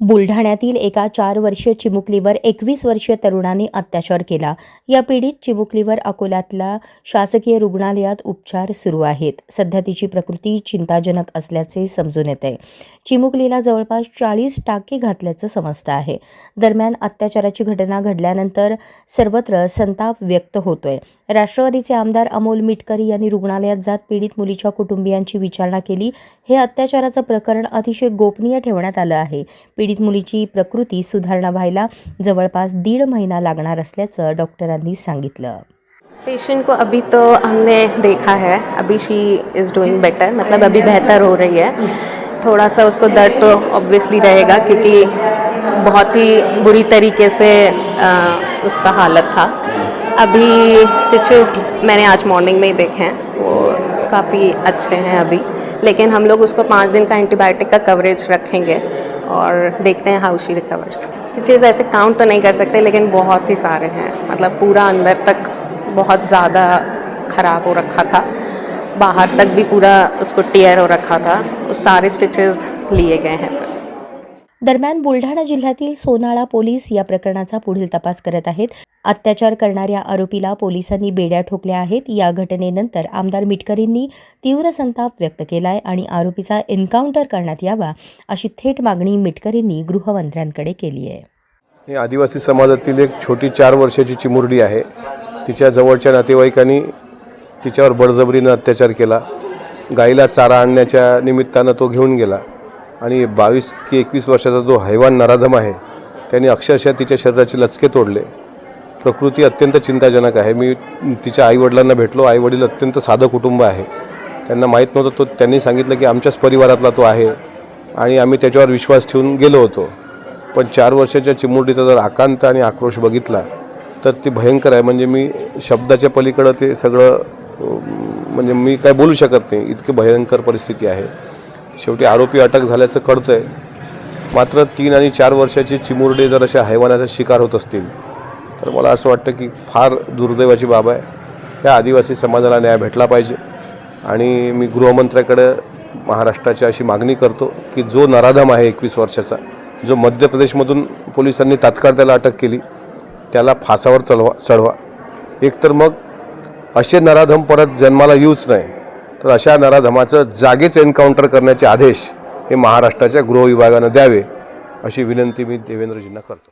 बुलढाण्यातील एका चार वर्षीय चिमुकलीवर एकवीस वर्षीय तरुणाने अत्याचार केला. या पीडित चिमुकलीवर अकोल्यातल्या शासकीय रुग्णालयात उपचार सुरू आहेत. सध्या तिची प्रकृती चिंताजनक असल्याचे समजून येते चिमुकलीला जवळपास चाळीस टाके घातल्याचं समजतं आहे. दरम्यान अत्याचाराची घटना घडल्यानंतर सर्वत्र संताप व्यक्त होतोय. राष्ट्रवादीचे आमदार अमोल मिटकरी यांनी रुग्णालयात जात पीडित मुलीच्या कुटुंबियांची विचारणा केली. हे अत्याचाराचं प्रकरण अतिशय गोपनीय ठेवण्यात आलं आहे. पीडित मुलीची प्रकृती सुधारणा व्हायला जवळपास दीड महिना लागणार असल्याचं डॉक्टरांनी सांगितलं. पेशेंट को अभी तो हमने देखा है. अभी शी इज़ डूइंग बेटर मतलब अभी बेहतर हो रही है. थोड़ा सा उसको दर्द तो ऑब्वियसली रहेगा क्योंकि बहुत ही बुरी तरीके से आ, उसका हालत था। अभी स्टिचेस मैंने आज मॉर्निंग में ही देखे हैं। वो काफ़ी अच्छे हैं अभी। लेकिन हम लोग उसको पाँच दिन का एंटीबायोटिक का कवरेज रखेंगे। और देखते हैं हाउ शी रिकवर्स स्टिचेस ऐसे काउंट तो नहीं कर सकते लेकिन बहुत ही सारे हैं। मतलब पूरा अंदर तक बहुत ज़्यादा ख़राब हो रखा था। बाहर तक भी पूरा उसको टेयर हो रखा था। वो सारे स्टिचेस लिए गए हैं। फिर दरम्यान बुलढाणा जिल्ह्यातील सोनाळा पोलीस या प्रकरणाचा पुढील तपास करत आहेत. अत्याचार करणाऱ्या आरोपीला पोलिसांनी बेड्या ठोकल्या आहेत. या घटनेनंतर आमदार मिटकरींनी तीव्र संताप व्यक्त केलाय आणि आरोपीचा एन्काउंटर करण्यात यावा अशी थेट मागणी मिटकरींनी गृहमंत्र्यांकडे केली आहे. हे आदिवासी समाजातील एक छोटी चार वर्षाची चिमुरडी आहे. तिच्या जवळच्या नातेवाईकांनी तिच्यावर बळजबरीनं अत्याचार केला. गाईला चारा आणण्याच्या निमित्तानं तो घेऊन गेला आणि बावीस की एकवीस वर्षाचा जो हैवान नराधम आहे त्याने अक्षरशः तिच्या शरीराचे लचके तोडले. प्रकृती अत्यंत चिंताजनक आहे. मी तिच्या आईवडिलांना भेटलो. आईवडील अत्यंत साधं कुटुंब आहे. त्यांना माहीत नव्हतं तो त्यांनी सांगितलं की आमच्याच परिवारातला तो आहे आणि आम्ही त्याच्यावर विश्वास ठेवून गेलो होतो. पण चार वर्षाच्या चिमुरडीचा जर आकांत आणि आक्रोश बघितला तर ती भयंकर आहे. म्हणजे मी शब्दाच्या पलीकडं ते सगळं म्हणजे मी काय बोलू शकत नाही. इतकी भयंकर परिस्थिती आहे. शेवटी आरोपी अटक झाल्याचं कळतं आहे. मात्र तीन आणि चार वर्षाची चिमुरडे जर अशा हैवानाचा शिकार होत असतील तर मला असं वाटतं की फार दुर्दैवाची बाब आहे. त्या आदिवासी समाजाला न्याय भेटला पाहिजे. आणि मी गृहमंत्र्याकडं महाराष्ट्राची अशी मागणी करतो की जो नराधम आहे एकवीस वर्षाचा जो मध्य प्रदेशमधून पोलिसांनी तात्काळ त्याला अटक केली त्याला फासावर चढवा चढवा. एकतर मग असे नराधम परत जन्माला येऊच नाही. तर अशा नराधमाचं जागेच एन्काउंटर करण्याचे आदेश हे महाराष्ट्राच्या गृह विभागानं द्यावे अशी विनंती मी देवेंद्रजींना करतो.